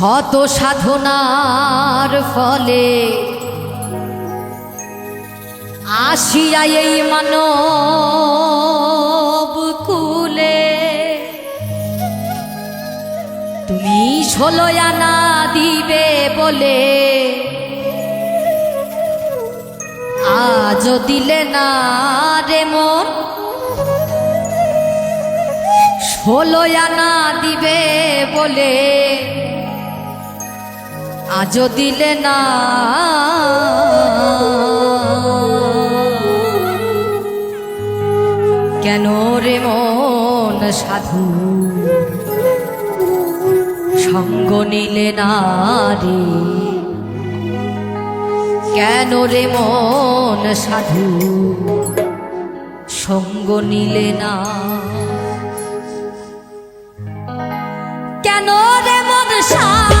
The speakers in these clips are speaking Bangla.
শত সাধনার ফলে আসিয়া এই মানব কুলে। তুমি ষোলয়ানা দিবে বলে আজ দিলে না রে মন। ষোলয়ানা দিবে বলে আজ দিলে না। কেন রে মন সাধু? সঙ্গ নিলে না রে। কেন রে মন সাধু? সঙ্গ নিলে না। কেন রে মন সাধু?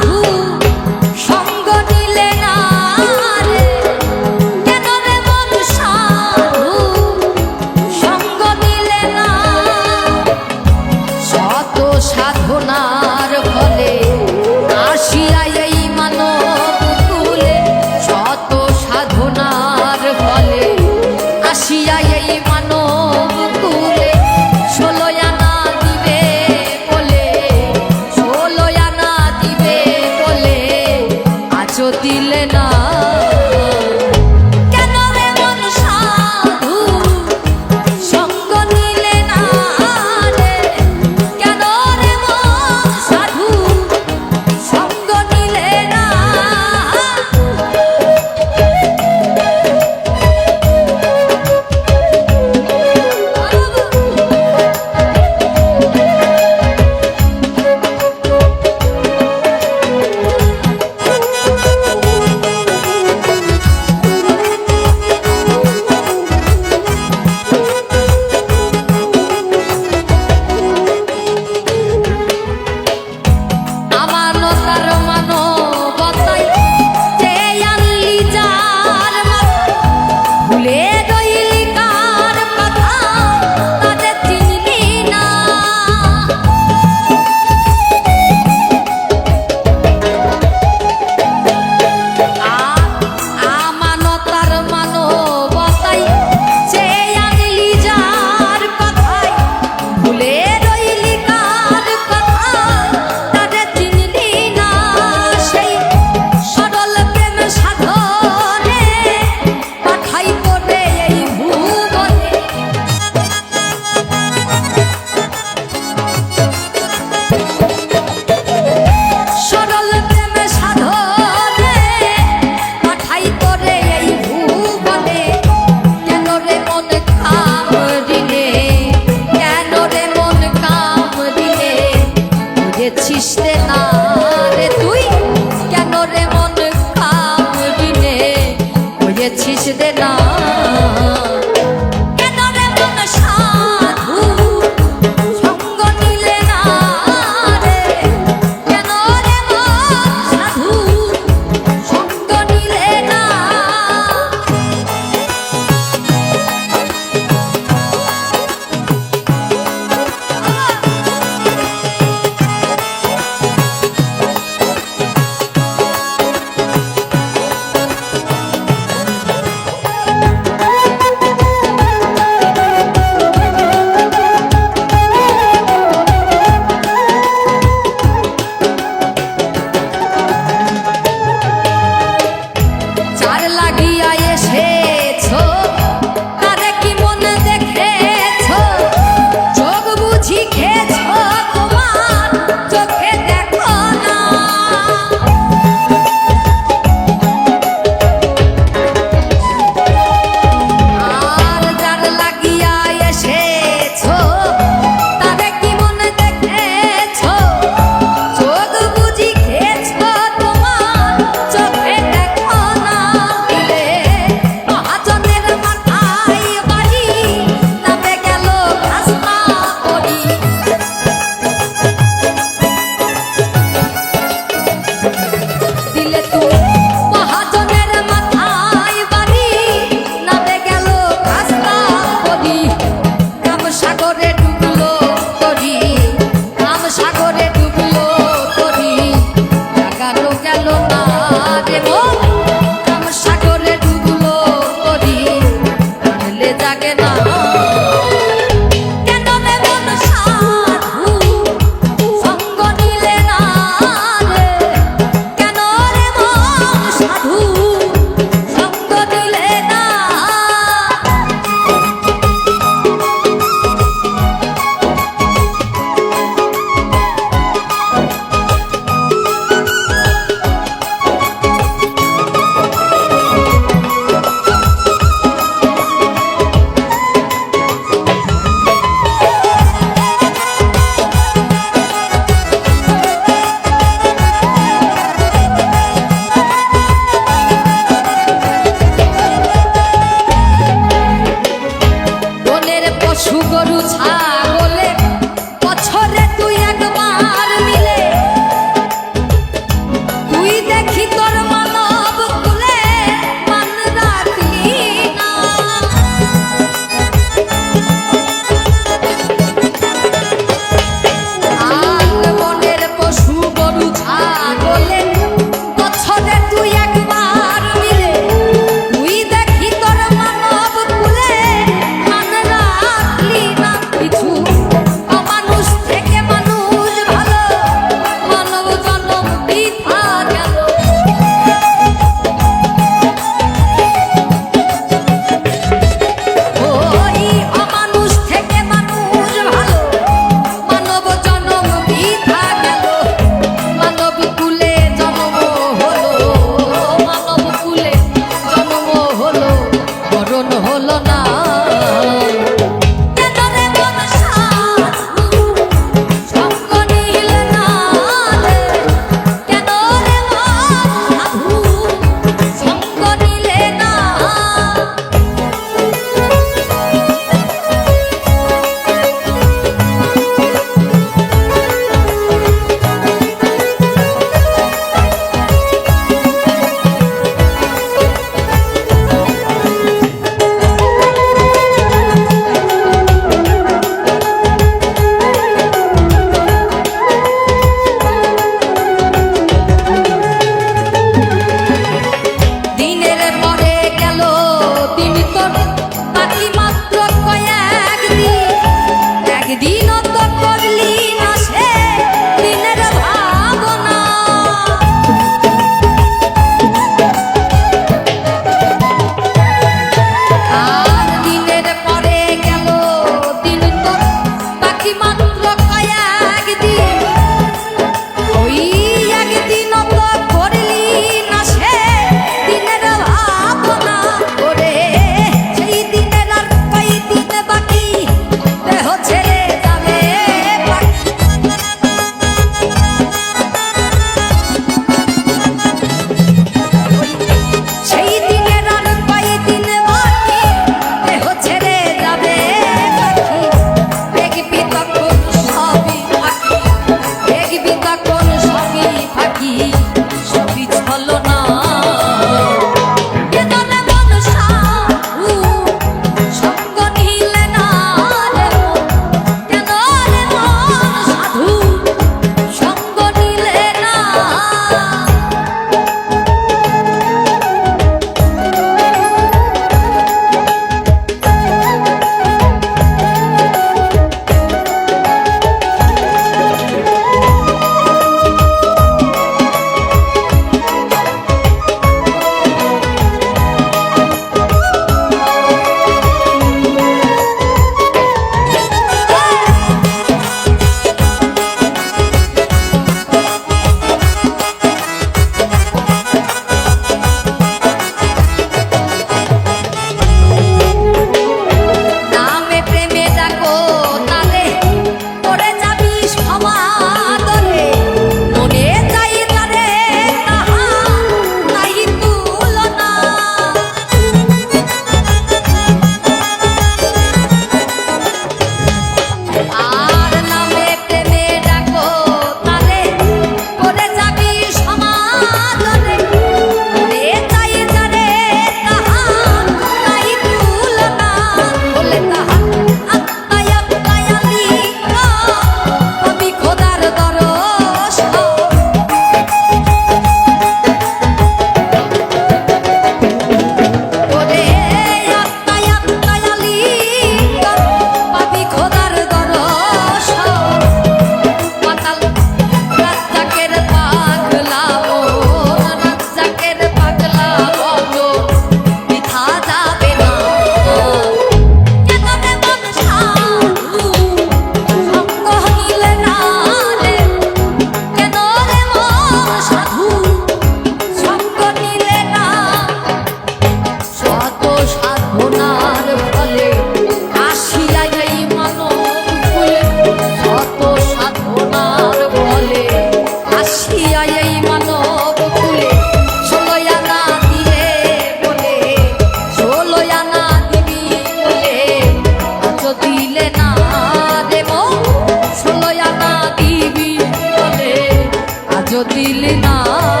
দিলে না।